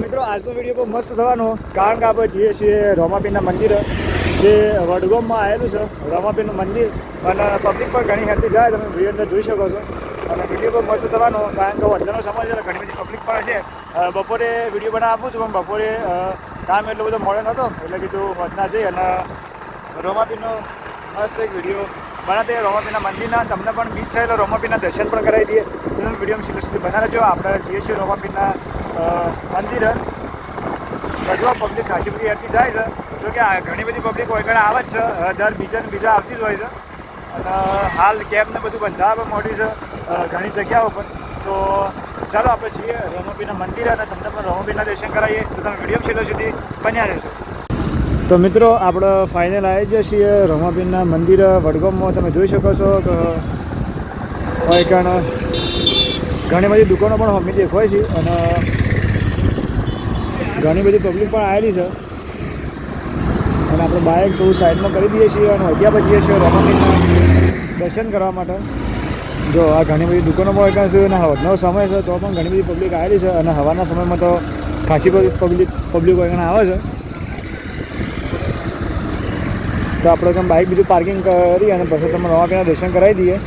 મિત્રો, આજનો વીડિયો બહુ મસ્ત થવાનો, કારણ કે આપણે જઈએ છીએ રોમાપીના મંદિર, જે વડગામમાં આવેલું છે રોમાપીનું મંદિર. અને પબ્લિક પણ ઘણી હેરતી જાય, તમે વીડિયો અંદર જોઈ શકો છો. અને વીડિયો બહુ મસ્ત થવાનો, કારણ કે વધનો સમય છે ઘણી બધી પબ્લિક પણ છે. બપોરે વીડિયો બનાવ આપું છું, પણ બપોરે કામ એટલો બધો મળ્યો નહોતો, એટલે કીધું વધના જઈ અને રોમાપીનો મસ્ત એક વીડિયો બનાવતા રોમાપીના મંદિરના, તમને પણ બીચ છે, એટલે રોમાપીના દર્શન પણ કરાવી દઈએ. વીડિયો સુધી સુધી બનાવી રહેજો આપણે જઈએ છીએ રોમાપીરના મંદિર. રજવા પબ્લિક ખાસી બધી હેરતી જાય છે. જો કે ઘણી બધી પબ્લિક હોય આવે જ છે. દર બીજા બીજા આવતી જ હોય છે. અને હાલ કેબને બધું બંધાવવા મોટી છે ઘણી જગ્યાઓ પર. તો ચાલો આપણે જઈએ રોમાપીના મંદિર અને તમને પણ રોમાપીના દર્શન કરાવીએ. તો તમે વીડિયો છેલ્લે સુધી બન્યા રહેજો. તો મિત્રો, આપણે ફાઇનલ આવી જઈએ છીએ રોમાપીરના મંદિર વડગામમાં. તમે જોઈ શકો છો કે, હોય કારણ ઘણી બધી દુકાનો પણ અમે દેખાય છે અને ઘણી બધી પબ્લિક પણ આવેલી છે. અને આપણે બાઇક થોડું સાઈડમાં કરી દઈએ છીએ અને વધ્યા પછી છીએ રમામીના દર્શન કરવા માટે. જો આ ઘણી બધી દુકાનો પણ છે અને હવાનો સમય છે તો પણ ઘણી બધી પબ્લિક આવેલી છે અને હવાના સમયમાં તો ખાસી બધી પબ્લિક પબ્લિક હોય આવે છે. તો આપણે બાઇક બીજું પાર્કિંગ કરી અને પછી તમે રોમાપીના દર્શન કરાવી દઈએ.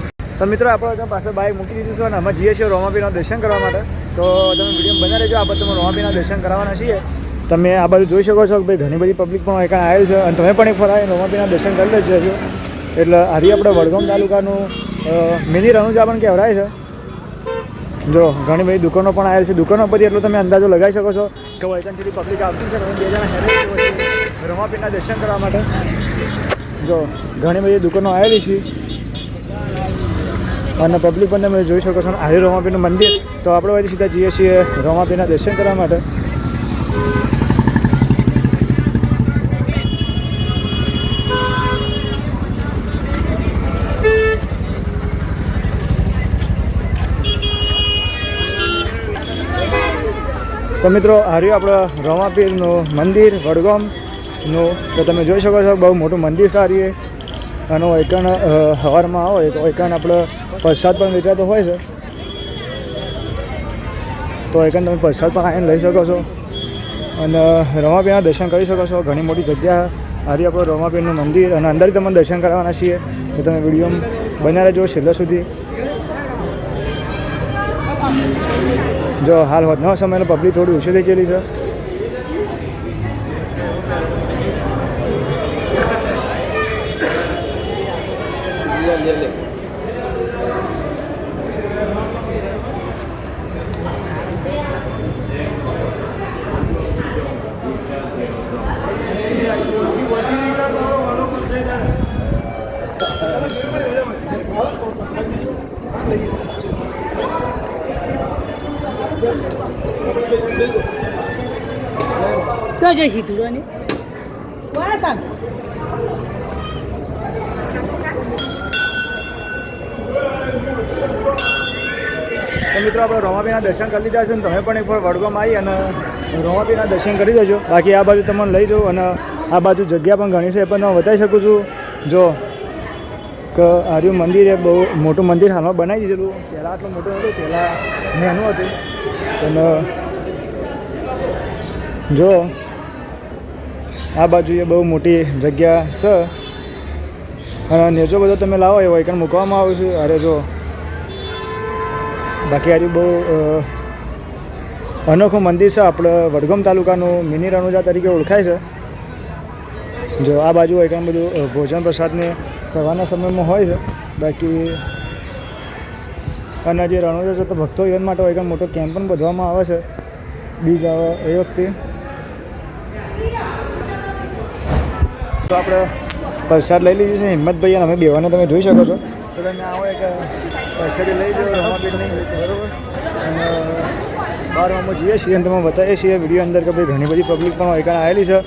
તો મિત્રો, આપણે પાસે બાઇક મૂકી દીધું છે અને અમે જઈએ છીએ રોમાપીના દર્શન કરવા માટે. તો તમે વીડિયો બના રહેજો. આપણે તમે રોમાપીના દર્શન કરાવવાના છીએ. તમે આ બાજુ જોઈ શકો છો કે ભાઈ ઘણી બધી પબ્લિક પણ એકાણ આવેલ છે અને તમે પણ એક ફરાય રોમાપીના દર્શન કરી લેજો. એટલે હરી આપણે વડગામ તાલુકાનું મિની રણુજા પણ કહેવરાય છે. જો, ઘણી બધી દુકાનો પણ આવેલ છે. દુકાનો પરથી એટલો તમે અંદાજો લગાવી શકો છો કે વૈકન સુધી પબ્લિક આવતી છે. તમે બે જણા છે દર્શન કરવા માટે. જો, ઘણી બધી દુકાનો આવેલી છે. અને પબ્લિક પણ તમે જોઈ શકો છો. આજે રોમાપીનું મંદિર. તો આપણે વળી સીધા જઈએ છીએ રોમાપીના દર્શન કરવા માટે. તો મિત્રો, હાર્યું આપણે રોમાપીરનું મંદિર, વડગામનું. તો તમે જોઈ શકો છો, બહુ મોટું મંદિર સારી અને એકણ હવારમાં આવે, તો એકણ આપણે પ્રસાદ પણ વેચાતો હોય છે. તો એકણ તમે પ્રસાદ પણ આવીને લઈ શકો છો. અને રમાપીરના દર્શન કરી શકો છો. ઘણી મોટી જગ્યા હારી આપણું રમાપીરનું મંદિર અને અંદર તમને દર્શન કરવાના છીએ. તો તમે વીડિયો બન્યા રહેજો છેલ્લા સુધી. જો હાલ વધનો સમયનો પબ્લિક થોડી ઓછી થઈ ગયેલી છે. જો જો સીધું ને કોને સાંગ તો મિત્રો, આપણે રોમાપીના દર્શન કરી લીધા છે તમે પણ એકવાર વડગામ આવી અને રોમાપીના દર્શન કરી દેજો. બાકી આ બાજુ તમને લઈ જાઉં અને આ બાજુ જગ્યા પણ ઘણી છે, એ પણ તમે બતાવી શકું છું. જો, કે, આર્યું મંદિર એ બહુ મોટું મંદિર હાલમાં બનાવી દીધેલું. પહેલાં આટલું મોટું હતું, પહેલાં નાનું હતું. અને જો, આ બાજુ એ બહુ મોટી જગ્યા છે અને નેચો બધો તમે લાવો એવો એકણ મૂકવામાં આવ્યું છે. અરે જો બાકી આજે બહુ અનોખું મંદિર છે. આપણે વડગામ તાલુકાનું મિની રણુજા તરીકે ઓળખાય છે. જો આ બાજુ એકદમ બધું ભોજન પ્રસાદને સવારના સમયમાં હોય છે. બાકી અને જે રણુજા છે તો ભક્તો યન માટે એકદમ મોટો કેમ્પ પણ બધવામાં આવે છે. બીજ આવે એ વખતે. તો આપણે પ્રસાદ લઈ લીધી છે. હિંમતભાઈ અને અમે બેવાને તમે જોઈ શકો છો. તો તમે આવો એક શરીર લઈ જાઓ રમાપીરની બરોબર. અને બહાર અમે જઈએ છીએ અને તમે બતાવીએ છીએ વીડિયો અંદર કે ભાઈ ઘણી બધી પબ્લિક પણ હોય આવેલી છે.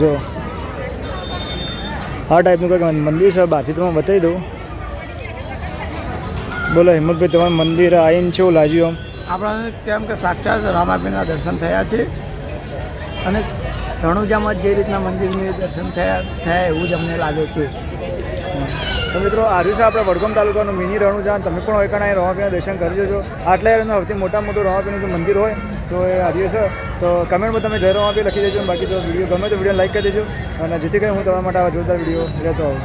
જો. આ ટાઈપનું કંઈક મંદિર છે બહારથી તમે બતાવી દઉં. બોલો, હિંમતભાઈ, તમારું મંદિર આવીને કેવું લાગ્યું આમ? આપણને કેમ કે સાક્ષાત રામાપીના દર્શન થયા છે. અને રણુજામાં જે રીતના મંદિરની દર્શન થયા થયા એવું જ અમને લાગે છે. તો મિત્રો આર્યું છે આપણે વડગામ તાલુકાનું મિની રણુજા તમે પણ હોય કણાય રમાપીના દર્શન કરી જજો. આટલા એનું સૌથી મોટા મોટું રમાપીનું જો મંદિર હોય, તો એ હારીએ છે. તો કમેન્ટમાં તમે જય પી લખી દેજો બાકી તો વીડિયો ગમે તો વીડિયો લાઈક કરી દેજો. અને જેથી કરીને હું તમારા માટે આવા જોરદાર વીડિયો લેતો આવું.